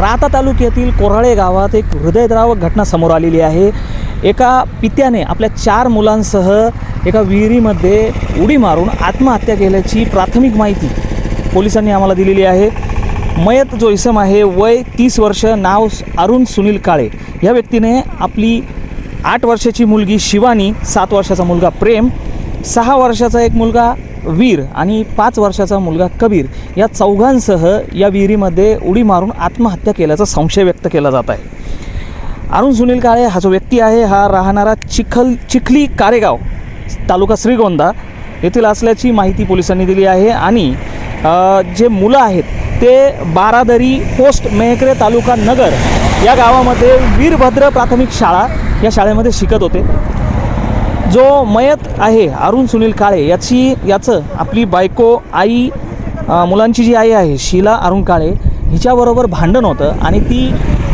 राहता तालुक्यातील कोराळे गावात एक हृदयद्रावक घटना समोर आलेली आहे. एका पित्याने आपल्या चार मुलांसह एका विहिरीमध्ये उडी मारून आत्महत्या केल्याची प्राथमिक माहिती पोलिसांनी आम्हाला दिलेली आहे. मयत जो इसम आहे वय तीस वर्ष नाव अरुण सुनील काळे. या व्यक्तीने आपली आठ वर्षाची मुलगी शिवानी सात वर्षाचा मुलगा प्रेम सहा वर्षाचा एक मुलगा वीर आणि पाच वर्षाचा मुलगा कबीर या चौघांसह या विहिरीमध्ये उडी मारून आत्महत्या केल्याचा संशय व्यक्त केला जात आहे. अरुण सुनील काळे हा जो व्यक्ती आहे हा राहणारा चिखल चिखली कारेगाव तालुका श्रीगोंदा येथील असल्याची माहिती पोलिसांनी दिली आहे आणि जे मुलं आहेत ते बारादरी पोस्ट मेहकरे तालुका नगर या गावामध्ये वीरभद्र प्राथमिक शाळा या शाळेमध्ये शिकत होते. जो मयत आहे अरुण सुनील काळे याची याचं आपली बायको आई मुलांची जी आई आहे शीला अरुण काळे हिच्याबरोबर भांडण होतं आणि ती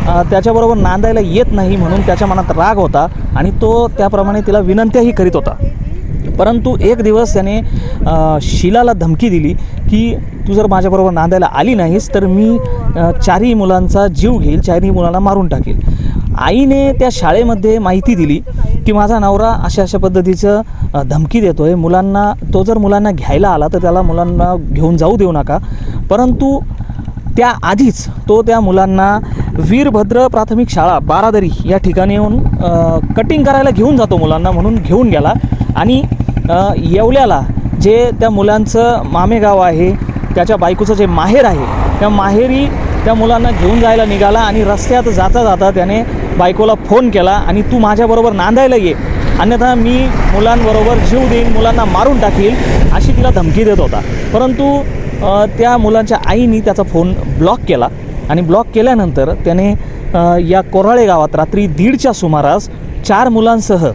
त्याच्याबरोबर नांदायला येत नाही म्हणून त्याच्या मनात राग होता आणि तो त्याप्रमाणे तिला विनंत्याही करीत होता. परंतु एक दिवस त्याने शिलाला शीलाला धमकी दिली की तू जर माझ्याबरोबर नांदायला आली नाहीस तर मी चारही मुलांचा जीव घेईल चारही मुलांना मारून टाकेल. आईने त्या शाळेमध्ये माहिती दिली की माझा नवरा अशा अशा पद्धतीचं धमकी देतो आहे मुलांना तो जर मुलांना घ्यायला आला तर त्याला मुलांना घेऊन जाऊ देऊ नका. परंतु त्याआधीच तो त्या मुलांना वीरभद्र प्राथमिक शाळा बारादरी या ठिकाणी येऊन कटिंग करायला घेऊन जातो मुलांना म्हणून घेऊन गेला. आणि येवल्याला जे त्या मुलांचं मामेगाव आहे त्याच्या बायकोचं जे माहेर आहे त्या माहेरी त्या मुलांना घेऊन जायला निघाला आणि रस्त्यात जाता जाता त्याने बायकोला फोन केला आणि तू माझ्याबरोबर नांदायला ये. अन्यथा मी मुलांबरोबर जीव देईन मुलांना मारून टाकील अशी तिला धमकी देत होता. परंतु त्या मुलांच्या आईनी त्याचा फोन ब्लॉक केला आणि ब्लॉक केल्यानंतर त्याने या कोराळे गावात रात्री दीडच्या सुमारास चार मुलांसह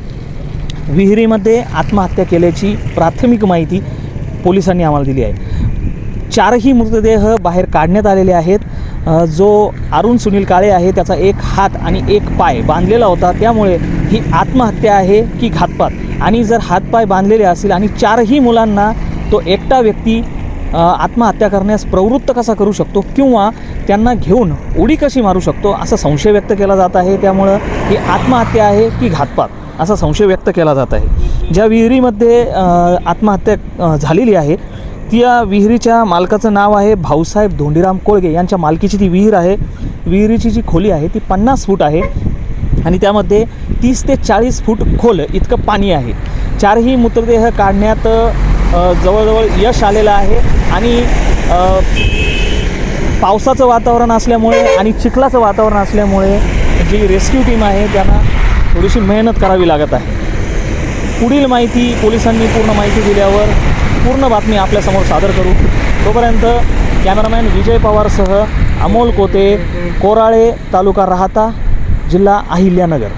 विहिरीमध्ये आत्महत्या केल्याची प्राथमिक माहिती पोलिसांनी आम्हाला दिली आहे. चारही मृतदेह बाहेर काढण्यात आलेले आहेत. जो अरुण सुनील काळे आहे त्याचा एक हात आणि एक पाय बांधलेला होता. त्यामुळे ही आत्महत्या आहे की घातपात? आणि जर हातपाय बांधलेले असतील आणि चारही मुलांना तो एकटा व्यक्ती आत्महत्या करण्यास प्रवृत्त कसा करू शकतो किंवा त्यांना घेऊन उडी कशी मारू शकतो असा संशय व्यक्त केला जात आहे. त्यामुळं ही आत्महत्या आहे की घातपात असा संशय व्यक्त केला जात आहे. ज्या विहिरीमध्ये आत्महत्या झालेली आहे त्या विहिरीच्या मालकाचं नाव आहे भाऊसाहेब धोंडीराम कोळगे. यांच्या मालकीची ती विहीर आहे. विहिरीची जी खोली आहे ती पन्नास फूट आहे आणि त्यामध्ये तीस ते चाळीस फूट खोल इतकं पाणी आहे. चारही मृतदेह काढण्यात जवळजवळ यश आलेलं आहे आणि पावसाचं वातावरण असल्यामुळे आणि चिखलाचं वातावरण असल्यामुळे जी रेस्क्यू टीम आहे त्यांना थोडीशी मेहनत करावी लागत आहे. पुढील माहिती पोलिसांनी पूर्ण माहिती दिल्यावर पूर्ण बातमी आपल्यासमोर सादर करू. तोपर्यंत कॅमेरामॅन विजय पवारसह अमोल कोते कोराळे तालुका राहता जिल्हा अहिल्यानगर.